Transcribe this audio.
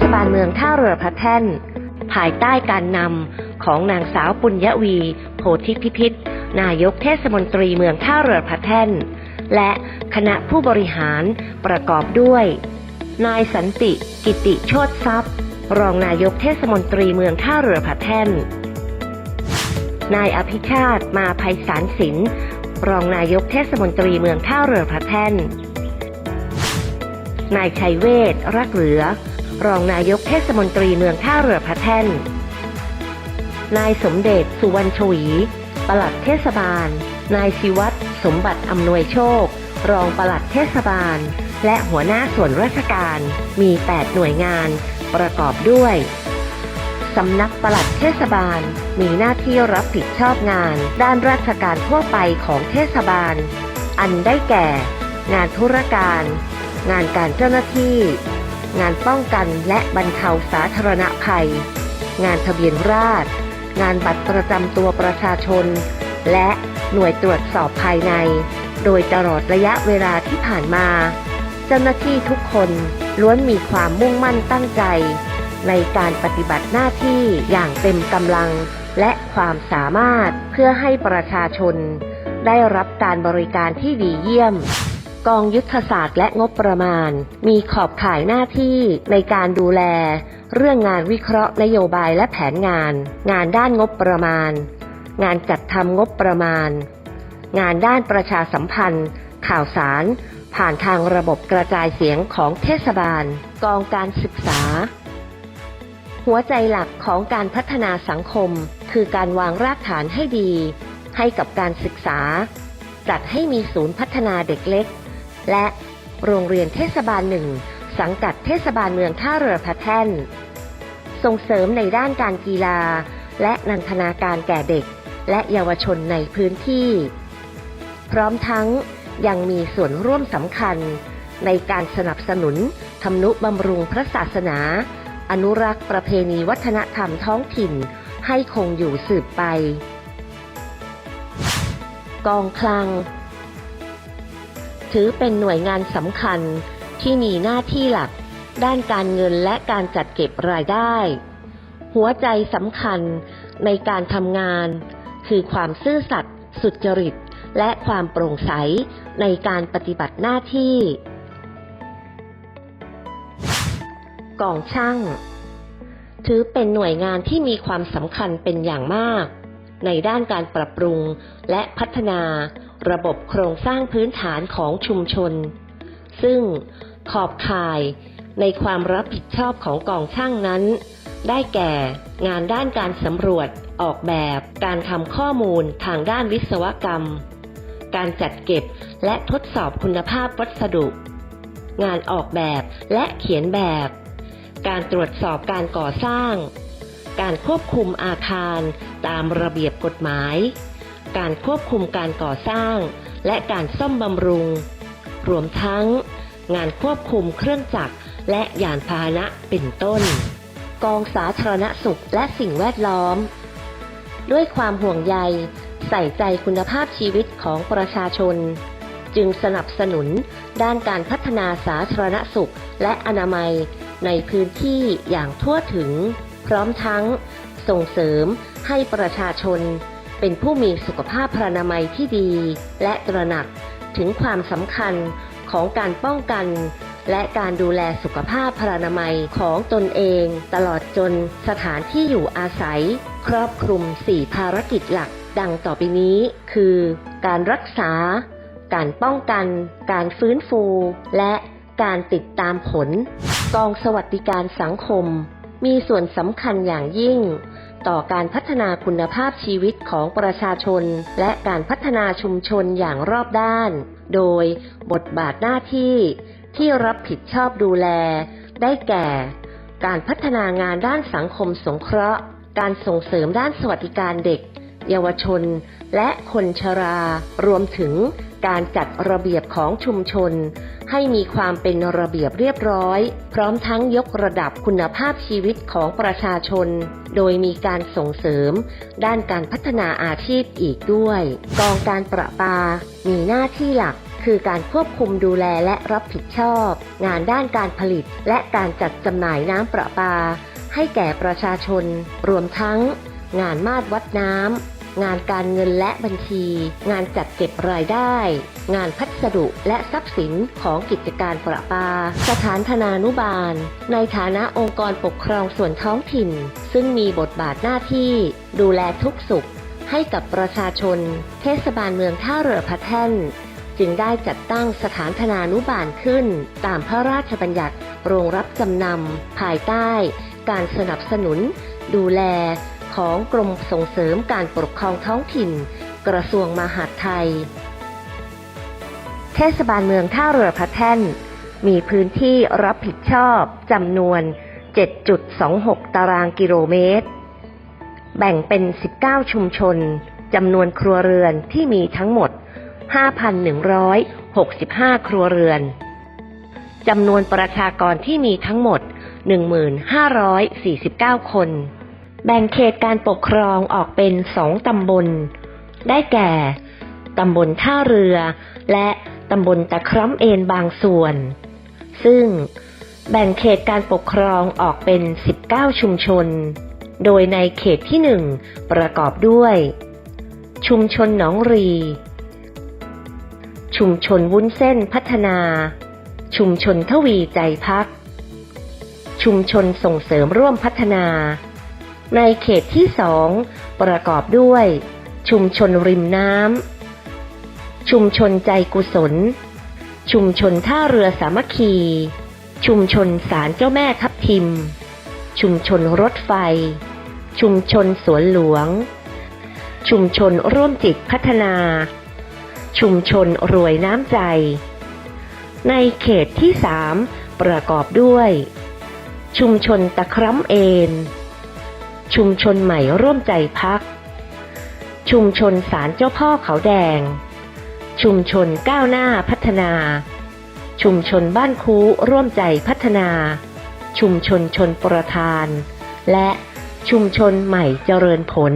ศบาลเมืองท่าเรือพระแท่น ภายใต้การนำของนางสาวปุญญวี โพธิพิพิธนายกเทศมนตรีเมืองท่าเรือพระแท่น และคณะผู้บริหารประกอบด้วย นายสันติกิติโชตทรัพย์ รองนายกเทศมนตรีเมืองท่าเรือพระแท่น นายอภิชาติมาภัยสารสินรองนายกเทศมนตรีเมืองท่าเรือพระแท่น นายชัยเวศรักเหลือ รองนายกเทศมนตรีเมืองท่าเรือพระแท่น นายสมเด็จสุวรรณชวี ปลัดเทศบาล นายศิวัตรสมบัติอำนวยโชค รองปลัดเทศบาล และหัวหน้าส่วนราชการมี 8 หน่วยงาน ประกอบด้วยสำนักปลัดเทศบาล มีหน้าที่รับผิดชอบงาน ด้านราชการทั่วไปของเทศบาล อันได้แก่ งานธุรการ งานการเจ้าหน้าที่ งานป้องกันและบรรเทาสาธารณภัย งานทะเบียนราษฎร งานบัตรประจำตัวประชาชน และหน่วยตรวจสอบภายใน โดยตลอดระยะเวลาที่ผ่านมา เจ้าหน้าที่ทุกคนล้วนมีความมุ่งมั่นตั้งใจ ในการปฏิบัติหน้าที่อย่างเต็มกำลังและความสามารถเพื่อให้ประชาชน ได้รับการบริการที่ดีเยี่ยม กองยุทธศาสตร์และงบประมาณ มีขอบข่ายหน้าที่ในการดูแล เรื่องงานวิเคราะห์นโยบายและแผนงาน งานด้านงบประมาณ งานจัดทำงบประมาณ งานด้านประชาสัมพันธ์ ข่าวสาร ผ่านทางระบบกระจายเสียงของเทศบาล กองการศึกษา หัวใจหลักของการพัฒนาสังคม คือการวางรากฐานให้ดี ให้กับการศึกษาจัดให้มีศูนย์พัฒนาเด็กเล็ก และโรงเรียนเทศบาลหนึ่งสังกัดเทศบาลเมืองท่าเรือพระแท่น ส่งเสริมในด้านการกีฬา และนันทนาการแก่เด็ก และเยาวชนในพื้นที่ พร้อมทั้งยังมีส่วนร่วมสำคัญ ในการสนับสนุนทำนุบำรุงพระศาสนา อนุรักษ์ประเพณีวัฒนธรรมท้องถิ่น ให้คงอยู่สืบไป กองคลัง ถือเป็นหน่วยงานสำคัญที่มีหน้าที่หลัก ด้านการเงินและการจัดเก็บรายได้ หัวใจสำคัญในการทำงาน คือความซื่อสัตย์สุจริต และความโปร่งใสในการปฏิบัติหน้าที่กองช่าง ถือเป็นหน่วยงานที่มีความสำคัญเป็นอย่างมาก ในด้านการปรับปรุงและพัฒนา ระบบโครงสร้างพื้นฐานของชุมชน ซึ่งขอบข่ายในความรับผิดชอบของกองช่างนั้น ได้แก่งานด้านการสำรวจ ออกแบบ การทำข้อมูลทางด้านวิศวกรรม การจัดเก็บและทดสอบคุณภาพวัสดุ งานออกแบบและเขียนแบบ การตรวจสอบการก่อสร้าง การควบคุมอาคารตามระเบียบกฎหมาย การควบคุมการก่อสร้าง และการซ่อมบำรุง รวมทั้ง งานควบคุมเครื่องจักรและยานพาหนะเป็นต้น กองสาธารณสุขและสิ่งแวดล้อม ด้วยความห่วงใยใส่ใจคุณภาพชีวิตของประชาชน จึงสนับสนุนด้านการพัฒนาสาธารณสุขและอนามัยในพื้นที่อย่างทั่วถึง พร้อมทั้งส่งเสริมให้ประชาชน เป็นผู้มีสุขภาพพรนามัยที่ดี และตระหนักถึงความสำคัญของการป้องกัน และการดูแลสุขภาพพรนามัยของตนเอง ตลอดจนสถานที่อยู่อาศัย ครอบคลุม 4 ภารกิจหลัก ดังต่อไปนี้ คือ การรักษา การป้องกัน การฟื้นฟู และการติดตามผล กองสวัสดิการสังคม มีส่วนสำคัญอย่างยิ่ง ต่อการพัฒนาคุณภาพชีวิตของประชาชน และการพัฒนาชุมชนอย่างรอบด้าน โดยบทบาทหน้าที่ที่รับผิดชอบดูแล ได้แก่ การพัฒนางานด้านสังคมสงเคราะห์ การส่งเสริมด้านสวัสดิการเด็ก เยาวชน และคนชรา รวมถึง การจัดระเบียบของชุมชน ให้มีความเป็นระเบียบเรียบร้อย พร้อมทั้งยกระดับคุณภาพชีวิตของประชาชน โดยมีการส่งเสริม ด้านการพัฒนาอาชีพอีกด้วย กองการประปา มีหน้าที่หลักคือการควบคุมดูแลและรับผิดชอบ งานด้านการผลิต และการจัดจำหน่ายน้ำประปา ให้แก่ประชาชน รวมทั้ง งานมาตรวัดน้ำ งานการเงินและบัญชี งานจัดเก็บรายได้ งานพัสดุและทรัพย์สินของกิจการประปา สถานธนานุบาล ในฐานะองค์กรปกครองส่วนท้องถิ่น ซึ่งมีบทบาทหน้าที่ ดูแลทุกสุข ให้กับประชาชน เทศบาลเมืองท่าเรือพระแท่นจึงได้จัดตั้งสถานธนานุบาลขึ้น ตามพระราชบัญญัติโรงรับจำนำ ภายใต้ การสนับสนุน ดูแล ของกรมส่งเสริมการปกครองท้องถิ่น กระทรวงมหาดไทย เทศบาลเมืองท่าเรือพระแท่น มีพื้นที่รับผิดชอบจำนวน 7.26 ตารางกิโลเมตร แบ่งเป็น 19 ชุมชนจำนวนครัวเรือนที่มีทั้งหมด 5,165 ครัวเรือนจำนวนประชากรที่มีทั้งหมด 1,549 คน แบ่งเขตการปกครองออกเป็นสองตำบล ได้แก่ ตำบลท่าเรือ และตำบลตะคร้ำเอนบางส่วน ซึ่งแบ่งเขตการปกครองออกเป็น 19 ชุมชน โดยในเขตที่1ประกอบด้วย ชุมชนหนองรี ชุมชนวุ้นเส้นพัฒนา ชุมชนทวีใจพัก ชุมชนส่งเสริมร่วมพัฒนา ในเขตที่สองประกอบด้วย ชุมชนริมน้ำ ชุมชนใจกุศล ชุมชนท่าเรือสามัคคี ชุมชนศาลเจ้าแม่ทับทิม ชุมชนรถไฟ ชุมชนสวนหลวง ชุมชนร่วมจิตพัฒนา ชุมชนรวยน้ำใจ ในเขตที่สามประกอบด้วย ชุมชนตะคร้ำเอน ชุมชนใหม่ร่วมใจพัก ชุมชนสารเจ้าพ่อเขาแดง ชุมชนก้าวหน้าพัฒนา ชุมชนบ้านคูร่วมใจพัฒนา ชุมชนชนประทาน และชุมชนใหม่เจริญผล